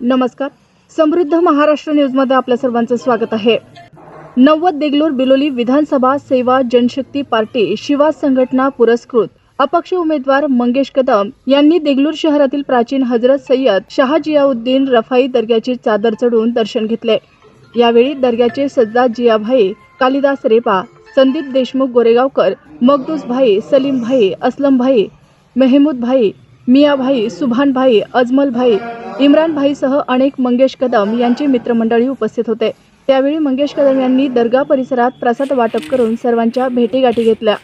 नमस्कार. समृद्ध महाराष्ट्र न्यूजमध्ये आपल्या सर्वांचं स्वागत आहे. नव्वद देगलूर बिलोली विधानसभा सेवा जनशक्ती पार्टी शिवा संघटना पुरस्कृत अपक्ष उमेदवार मंगेश कदम यांनी देगलूर शहरातील प्राचीन हजरत सय्यद शहाजियाउद्दीन रफाई दर्ग्याची चादर चढून दर्शन घेतले. यावेळी दर्ग्याचे सज्जा जियाभाई कालिदास रेपा संदीप देशमुख गोरेगावकर मगदूस भाई सलीम भाई असलम भाई मेहमूद भाई मियाभाई सुभान भाई अजमल भाई इम्रान भाईसह अनेक मंगेश कदम यांची मित्रमंडळी उपस्थित होते. त्यावेळी मंगेश कदम यांनी दर्गा परिसरात प्रसाद वाटप करून सर्वांच्या भेटीगाठी घेतल्या.